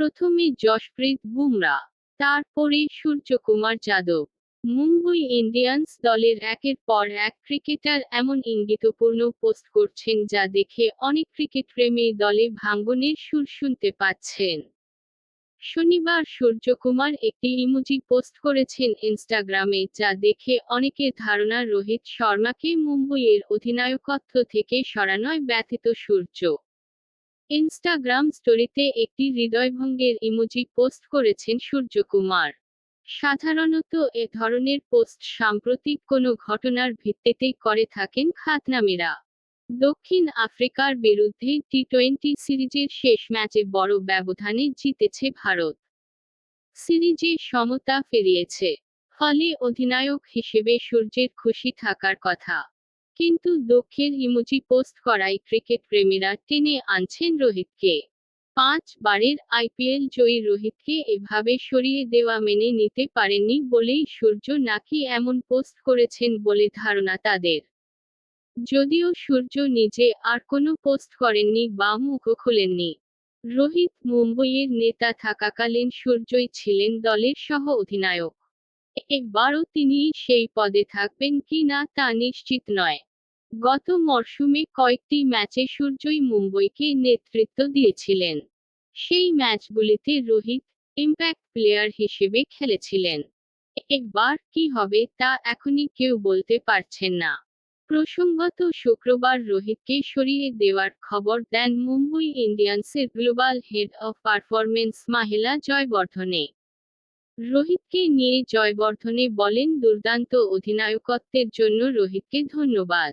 প্রথমে যশপ্রীত বুমরা, তারপরে সূর্যকুমার যাদব। মুম্বই ইন্ডিয়ান্স দলের একের পর এক ক্রিকেটার এমন ইঙ্গিতপূর্ণ পোস্ট করছেন যা দেখে অনেক ক্রিকেটপ্রেমী দলে ভাঙ্গনের সুর শুনতে পাচ্ছেন। শনিবার সূর্যকুমার একটি ইমোজি পোস্ট করেছেন ইনস্টাগ্রামে যা দেখে অনেকের ধারণা রোহিত শর্মাকে মুম্বইয়ের অধিনায়কত্ব থেকে সরানোয় ব্যথিত সূর্য। ইনস্টাগ্রাম স্টোরিতে একটি হৃদয়ভঙ্গের ইমোজি পোস্ট করেছেন সূর্যকুমার। সাধারণত এ ধরনের পোস্ট সাম্প্রতিক কোনো ঘটনার ভিত্তিতেই করে থাকেন খ্যাতনামীরা দক্ষিণ আফ্রিকার বিরুদ্ধে টি টোয়েন্টি সিরিজের শেষ ম্যাচে বড় ব্যবধানে জিতেছে ভারত। সিরিজে সমতা ফিরিয়েছে, ফলে অধিনায়ক হিসেবে সূর্যের খুশি থাকার কথা। কিন্তু দুঃখের ইমোজি পোস্ট করায় ক্রিকেট প্রেমীরা টেনে আনছেন রোহিতকে। পাঁচ বারের আইপিএল জয়ী রোহিতকে এভাবে সরিয়ে দেওয়া মেনে নিতে পারেননি বলেই সূর্য নাকি এমন পোস্ট করেছেন বলে ধারণা তাদের। যদিও সূর্য নিজে আর কোনো পোস্ট করেননি বা মুখও খোলেননি। রোহিত মুম্বইয়ের নেতা থাকাকালীন সূর্যই ছিলেন দলের সহ অধিনায়ক এবারও তিনি সেই পদে থাকবেন কি না তা নিশ্চিত নয়। গত মরশুমে কয়েকটি ম্যাচে সূর্যই মুম্বইকে নেতৃত্ব দিয়েছিলেন। সেই ম্যাচগুলিতে রোহিত ইম্প্যাক্ট প্লেয়ার হিসেবে খেলেছিলেন। একবার কি হবে তা এখনই কেউ বলতে পারছেন না। প্রসঙ্গত শুক্রবার রোহিতকে সরিয়ে দেওয়ার খবর দেন Mumbai ইন্ডিয়ান্সের global head of performance Mahela Jayawardene. রোহিতকে নিয়ে জয়বর্ধনে বলেন, দুর্দান্ত অধিনায়কত্বের জন্য রোহিতকে ধন্যবাদ।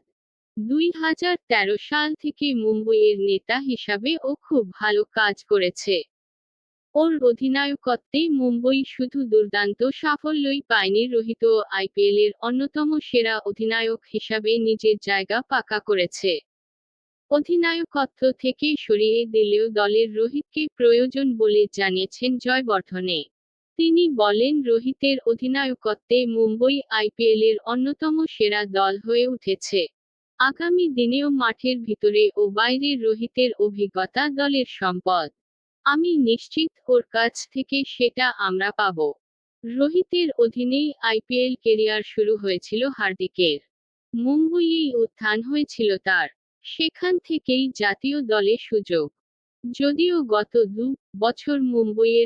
দুই হাজার তেরো সাল থেকে মুম্বইয়ের নেতা হিসাবে ও খুব ভালো কাজ করেছে। ওর অধিনায়কত্বে মুম্বই শুধু দুর্দান্ত সাফল্যই পায়নি, রোহিত আইপিএলের অন্যতম সেরা অধিনায়ক হিসাবে নিজের জায়গা পাকা করেছে। অধিনায়কত্ব থেকে সরিয়ে দিলেও দলের রোহিতকে প্রয়োজন বলে জানিয়েছেন জয়বর্ধনে। তিনি বলেন রোহিতের অধিনায়কত্বে মুম্বই আইপিএলের অন্যতম সেরা দল হয়ে উঠেছে। আগামী দিনেও মাঠের ভিতরে ও বাইরে রোহিতের অভিজ্ঞতা দলের সম্পদ। আমি নিশ্চিত ওর কাছ থেকে সেটা আমরা পাব। রোহিতের অধীনেই আইপিএল কেরিয়ার শুরু হয়েছিল হার্দিকের। মুম্বইয়েই উত্থান হয়েছিল তার। সেখান থেকেই জাতীয় দলে সুযোগ। যদিও গত দু বছর মুম্বইয়ের